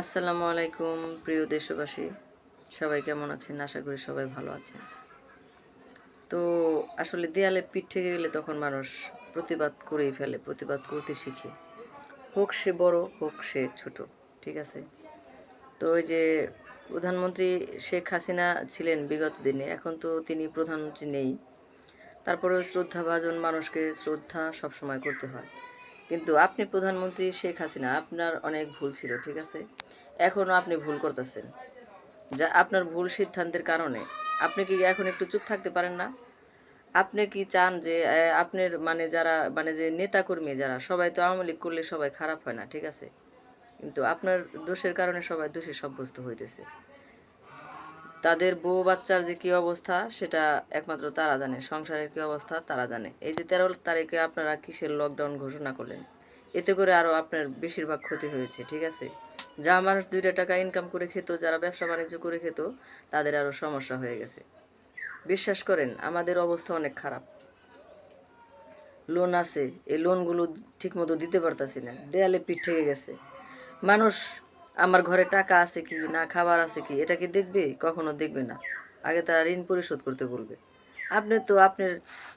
আসসালামু আলাইকুম, প্রিয় দেশবাসী। সবাই কেমন আছেন? আশা করি সবাই ভালো আছেন। তো আসলে দেয়ালে পিঠ থেকে গেলে তখন মানুষ প্রতিবাদ করেই ফেলে, প্রতিবাদ করতে শিখে। হোক সে বড়, হোক সে ছোট, ঠিক আছে? তো ওই যে প্রধানমন্ত্রী শেখ হাসিনা ছিলেন বিগত দিনে, এখন তো তিনি প্রধানমন্ত্রী নেই। তারপরেও শ্রদ্ধাভাজন মানুষকে শ্রদ্ধা সবসময় করতে হয়। কিন্তু আপনি প্রধানমন্ত্রী শেখ হাসিনা, আপনার অনেক ভুল ছিল, ঠিক আছে? এখনও আপনি ভুল করতেছেন। যা আপনার ভুল সিদ্ধান্তের কারণে। আপনি কি এখন একটু চুপ থাকতে পারেন না? আপনি কি চান যে আপনার মানে যারা মানে যে নেতাকর্মী যারা, সবাই তো আওয়ামী লীগ করলে সবাই খারাপ হয় না, ঠিক আছে? কিন্তু আপনার দোষের কারণে সবাই দোষী সাব্যস্ত হইতেছে। তাদের বউ বাচ্চার যে কি অবস্থা, সেটা একমাত্র তারা জানে, সংসারের কি অবস্থা তারা জানে। এই যে তেরো তারিখে আপনারা কিসের লকডাউন ঘোষণা করলেন? এতে করে আরও আপনার বেশিরভাগ ক্ষতি হয়েছে, ঠিক আছে? যা মানুষ দুইটা টাকা ইনকাম করে খেত, যারা ব্যবসা বাণিজ্য করে খেত, তাদের আরও সমস্যা হয়ে গেছে। বিশ্বাস করেন, আমাদের অবস্থা অনেক খারাপ। লোন আছে, এই লোনগুলো ঠিকমতো দিতে পারতাছি না, দেয়ালে পিঠ থেকে গেছে। মানুষ আমার ঘরে টাকা আছে কি, না খাবার আছে কি, এটা কি দেখবে? কখনো দেখবে না। আগে তারা ঋণ পরিশোধ করতে বলবে। আপনি তো আপনার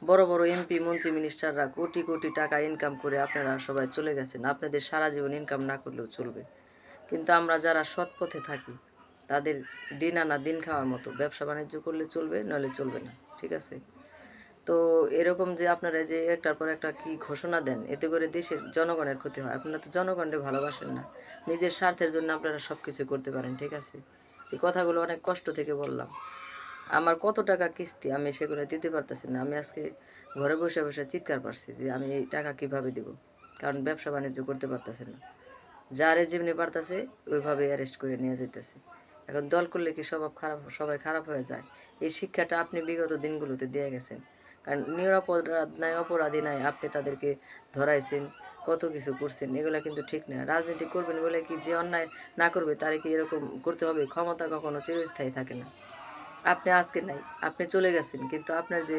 বড় বড় এমপি মন্ত্রী মিনিস্টাররা কোটি কোটি টাকা ইনকাম করে আপনারা সবাই চলে গেছেন। আপনাদের সারা জীবন ইনকাম না করলেও চলবে। কিন্তু আমরা যারা সৎ পথে থাকি, তাদের দিন আনা দিন খাওয়ার মতো ব্যবসা বাণিজ্য করলে চলবে, নইলে চলবে না। ঠিক আছে? তো এরকম যে আপনারা যে একটার পর একটা কি ঘোষণা দেন, এতে করে দেশের জনগণের ক্ষতি হয়। আপনারা তো জনগণকে ভালোবাসেন না। নিজের স্বার্থের জন্য আপনারা সব কিছু করতে পারেন, ঠিক আছে? এই কথাগুলো অনেক কষ্ট থেকে বললাম। আমার কত টাকা কিস্তি আমি সেগুলো দিতে পারতেছি না। আমি আজকে ঘরে বসে বসে চিৎকার পারছি যে আমি এই টাকা কীভাবে দিব? কারণ ব্যবসা বাণিজ্য করতে পারতেছে না। যারে যেমনি পারতেছে ওইভাবে অ্যারেস্ট করে নিয়ে যেতেছে এখন দল করলে কি স্বভাব খারাপ, সবাই খারাপ হয়ে যায়? এই শিক্ষাটা আপনি বিগত দিনগুলোতে দিয়ে গেছেন। কারণ নিরপরাধ নাই, অপরাধী নাই, আপনি তাদেরকে ধরাইছেন, কত কিছু করছেন, এগুলো কিন্তু ঠিক না। রাজনীতি করবেন বলে কি যে অন্যায় না করবে, তারে কি এরকম করতে হবে? ক্ষমতা কখনো চিরস্থায়ী থাকে না। আপনি আজকে নাই, আপনি চলে গেছেন, কিন্তু আপনার যে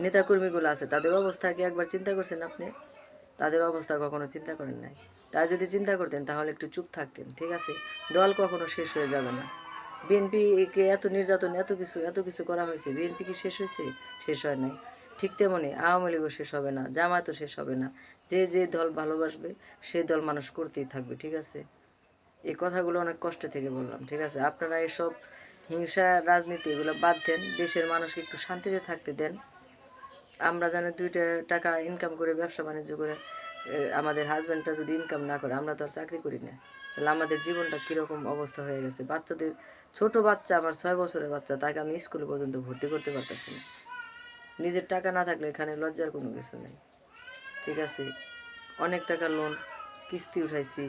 নেতাকর্মীগুলো আছে, তাদের অবস্থা কি একবার চিন্তা করছেন আপনি? তাদের অবস্থা কখনো চিন্তা করেন নাই। তা যদি চিন্তা করতেন, তাহলে একটু চুপ থাকতেন, ঠিক আছে? দল কখনো শেষ হয়ে যাবে না। বিএনপিকে এত নির্যাতন, এত কিছু এত কিছু করা হয়েছে, বিএনপি কি শেষ হয়েছে? শেষ হয় নাই। ঠিক তেমনি আওয়ামী লীগও শেষ হবে না, জামায়াতও শেষ হবে না। যে যে দল ভালোবাসবে সেই দল মানুষ করতেই থাকবে, ঠিক আছে? এই কথাগুলো অনেক কষ্ট থেকে বললাম, ঠিক আছে? আপনারা এসব হিংসা, রাজনীতি এগুলো বাদ দেন, দেশের মানুষকে একটু শান্তিতে থাকতে দেন। আমরা জানি দুইটা টাকা ইনকাম করে, ব্যবসা বাণিজ্য করে আমাদের হাজব্যান্ডটা যদি ইনকাম না করে, আমরা তো আর চাকরি করি না। তাহলে আমাদের জীবনটা কীরকম অবস্থা হয়ে গেছে? বাচ্চাদের, ছোট বাচ্চা, আমার ছয় বছরের বাচ্চা, তাকে আমি স্কুলে পর্যন্ত ভর্তি করতে পারতেছি না। নিজের টাকা না থাকলে এখানে লজ্জার কোনো কিছু নেই। ঠিক আছে? অনেক টাকা লোন কিস্তি উঠাইছি,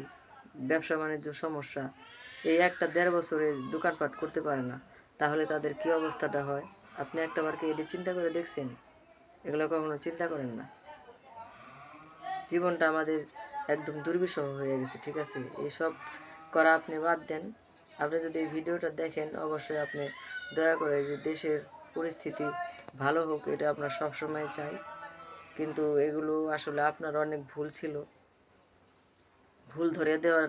ব্যবসা বাণিজ্য সমস্যা। এই একটা দেড় বছরে দোকানপাট করতে পারে না। তাহলে তাদের কি অবস্থাটা হয়? আপনি একটাবার কি এটি চিন্তা করে দেখছেন? এগুলো কখনো চিন্তা করেন না? জীবনটা আমাদের একদম দুর্বিষহ হয়ে গেছে, ঠিক আছে? এইসব করা আপনি বাদ দেন। আপনি যদি এই ভিডিওটা দেখেন, অবশ্যই আপনি দয়া করে যে দেশের পরিস্থিতি ভালো হোক, এটা আমরা সবসময় চাই। কিন্তু এগুলো আসলে আপনার অনেক ভুল ছিল। ভুল ধরে দেওয়ার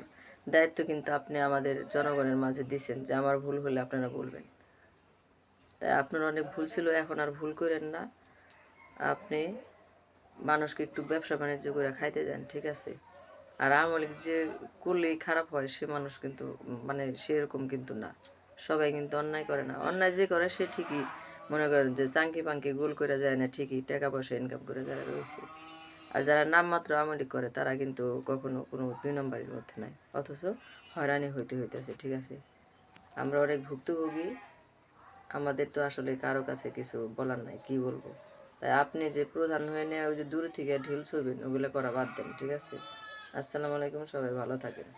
দায়িত্ব কিন্তু আপনি আমাদের জনগণের মাঝে দিছেন যে আমার ভুল হলে আপনারা বলবেন। তাই আপনার অনেক ভুল ছিল, এখন আর ভুল করেন না। আপনি মানুষকে একটু ব্যবসা বাণিজ্য করে খাইতে দেন, ঠিক আছে? আর আমলিক যে করলেই খারাপ হয়, সে মানুষ কিন্তু মানে সেরকম কিন্তু না। সবাই কিন্তু অন্যায় করে না। অন্যায় যে করে সে ঠিকই মনে করেন যে চাঙ্কি পাঙ্কি গোল করে যায় না ঠিকই, টাকা পয়সা ইনকাম করে যারা রয়েছে আর যারা নামমাত্র আমলি করে, তারা কিন্তু কখনো কোনো দুই নম্বরের মধ্যে নাই। অথচ হয়রানি হইতে হইতেছে, ঠিক আছে? আমরা অনেক ভুক্তভোগী, আমাদের তো আসলে কারও কাছে কিছু বলার নাই, কি বলব? তাই আপনি যে প্রধান হয়ে নেওয়া ওই যে দূর থেকে ঢিল ছুবেন ওগুলো করা বাদ দেন, ঠিক আছে? আসসালামু আলাইকুম, সবাই ভালো থাকেন।